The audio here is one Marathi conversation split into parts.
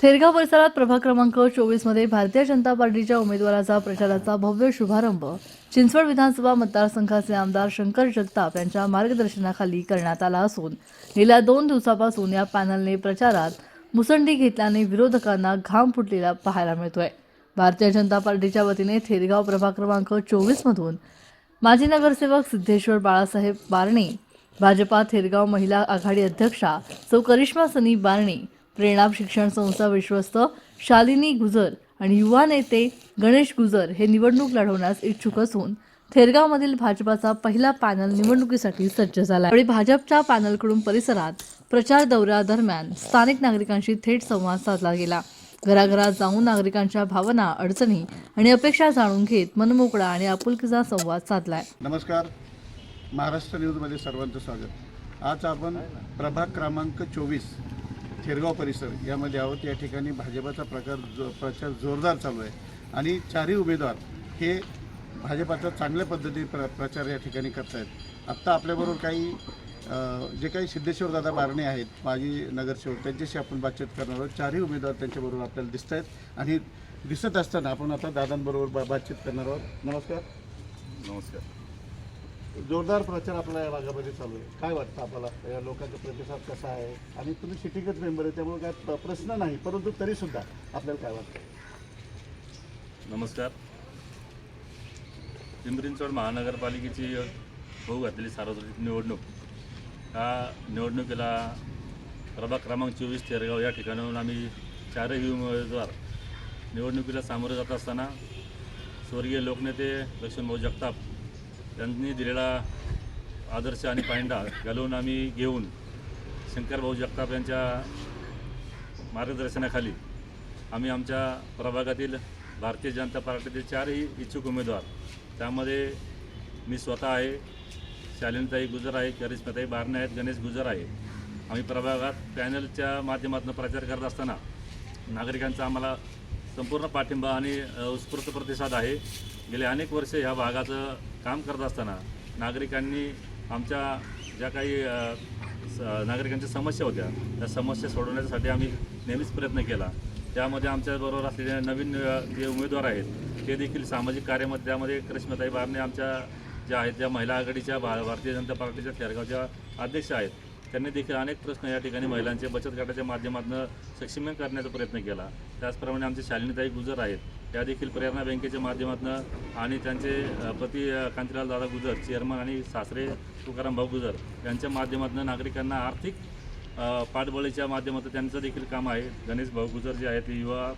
थेरगाव परिसरात प्रभाग क्रमांक चोवीसमध्ये भारतीय जनता पार्टीच्या उमेदवाराचा प्रचाराचा भव्य शुभारंभ चिंचवड विधानसभा मतदारसंघाचे आमदार शंकर जगताप यांच्या मार्गदर्शनाखाली करण्यात आला असून गेल्या दोन दिवसापासून या पॅनलने प्रचारात मुसंडी घेतल्याने विरोधकांना घाम फुटलेला पाहायला मिळतोय. भारतीय जनता पार्टीच्या वतीने थेरगाव प्रभाग क्रमांक चोवीसमधून माजी नगरसेवक सिद्धेश्वर बाळासाहेब बारणे भाजपा थेरगाव महिला आघाडी अध्यक्षा सौ करिश्मा सनी बारणे प्रेरणा शिक्षण संस्था विश्वस्त शालिनी गुजर आणि युवा नेते गणेश गुजर हे निवडणूक लढवण्यास इच्छुक असून थेरगावमधील भाजपाचा पहिला पॅनल निवडणुकीसाठी सज्ज झाला आणि भाजपच्या पॅनलकडून परिसरात प्रचार दौऱ्यादरम्यान स्थानिक नागरिकांशी थेट संवाद साधला गेला. घराघरात जाऊन नागरिकांच्या भावना अडचणी आणि अपेक्षा जाणून घेत मनमोकळा आणि आपुलकीचा संवाद साधलाय. नमस्कार. महाराष्ट्र न्यूजमध्ये सर्वांचं स्वागत. आज आपण प्रभाग क्रमांक चोवीस थेरगाव परिसर यामध्ये आहोत या ठिकाणी भाजपाचा प्रकार जो प्रचार जोरदार चालू आहे. आणि चारही उमेदवार हे भाजपाचा चांगल्या पद्धतीने प्र प्रचार या ठिकाणी करत आहेत आत्ता आपल्याबरोबर काही जे काही सिद्धेश्वर दादा बारणे आहेत माजी नगरसेवक त्यांच्याशी आपण बातचीत करणार आहोत. चारही उमेदवार त्यांच्याबरोबर आपल्याला दिसत आहेत आणि दिसत असताना आपण आता दादांबरोबर बा बातचीत करणार आहोत. नमस्कार. नमस्कार. जोरदार प्रचार आपला या भागामध्ये चालू आहे. काय वाटतं आपल्याला? या लोकांचा प्रतिसाद कसा आहे? आणि तुम्ही सिटीगत मेंबर आहे त्यामुळे काय प्र- प्रश्न नाही परंतु तरीसुद्धा आपल्याला काय वाटतं? नमस्कार. पिंपरींचवड महानगरपालिकेची होऊ घातलेली सार्वत्रिक निवडणूक. ह्या निवडणुकीला प्रभाग क्रमांक चोवीस तेरगाव या ठिकाणाहून आम्ही चारही उमेदवार निवडणुकीला सामोरे जात असताना स्वर्गीय लोकनेते लक्ष्मणभाऊ जगताप त्यांनी दिलेला आदर्श आणि पायंडा घालून आम्ही घेऊन शंकरभाऊ जगताप यांच्या मार्गदर्शनाखाली आम्ही आमच्या प्रभागातील भारतीय जनता पार्टीचे चारही इच्छुक उमेदवार त्यामध्ये मी स्वतः आहे शालिनताई गुजर आहे करिश्माताई बारणे आहेत गणेश गुजर आहे. आम्ही प्रभागात पॅनलच्या माध्यमातून प्रचार करत असताना नागरिकांचा आम्हाला संपूर्ण पाठिंबा आणि उत्स्फूर्त प्रतिसाद आहे. गेले अनेक वर्ष ह्या भागाचं काम करत असताना नागरिकांनी आमच्या ज्या काही स- नागरिकांच्या समस्या होत्या त्या समस्या सोडवण्यासाठी आम्ही नेहमीच प्रयत्न केला. त्यामध्ये आमच्याबरोबर असलेले नवीन जे उमेदवार आहेत ते देखील सामाजिक कार्यामध्ये त्यामध्ये कृष्णताई बारने आमच्या ज्या आहेत ज्या महिला आघाडीच्या भा भारतीय जनता पार्टीच्या खेरगावच्या अध्यक्ष आहेत त्यांनी देखील अनेक प्रश्न या ठिकाणी महिलांचे बचत गटाच्या माध्यमातून सक्षमीकरण करण्याचा प्रयत्न केला. त्याचप्रमाणे आमचे शालिनीताई गुजर आहेत. त्या देखील प्रेरणा बँकेच्या माध्यमातून आणि त्यांचे पती कांतीलाल दादा गुजर चेअरमन आणि सासरे तुकाराम भाऊ गुजर यांच्या माध्यमातून नागरिकांना आर्थिक पाठबळीच्या माध्यमातून त्यांचं देखील काम आहे. गणेश भाऊ गुजर जे आहेत ते युवा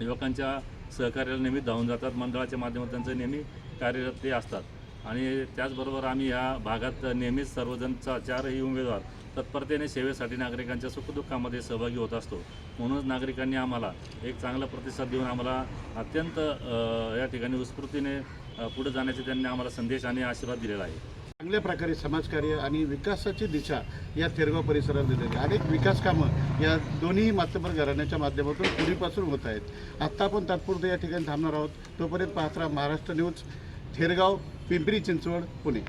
युवकांच्या सहकार्याला नेहमी धावून जातात. मंडळाच्या माध्यमातून त्यांचं नेहमी कार्यरत ते असतात. आणि त्याचबरोबर आम्ही या भागात नेहमीच सर्वजणचा चारही उमेदवार तत्परतेने सेवेसाठी नागरिकांच्या सुखदुःखामध्ये सहभागी होत असतो. म्हणूनच नागरिकांनी आम्हाला एक चांगला प्रतिसाद देऊन आम्हाला अत्यंत या ठिकाणी उत्स्फूर्तीने पुढे जाण्याचे त्यांनी आम्हाला संदेश आणि आशीर्वाद दिलेला आहे. चांगल्या प्रकारे समाजकार्य आणि विकासाची दिशा या थेरगाव परिसरात दिलेली आहे. अनेक विकास कामं या दोन्ही मातबर घराण्याच्या माध्यमातून पूर्वीपासून होत आहेत. आत्ता आपण तात्पुरतं या ठिकाणी थांबणार आहोत. तोपर्यंत पाहत राहा महाराष्ट्र न्यूज थेरगाव पिंपरी चिंचवड पुणे.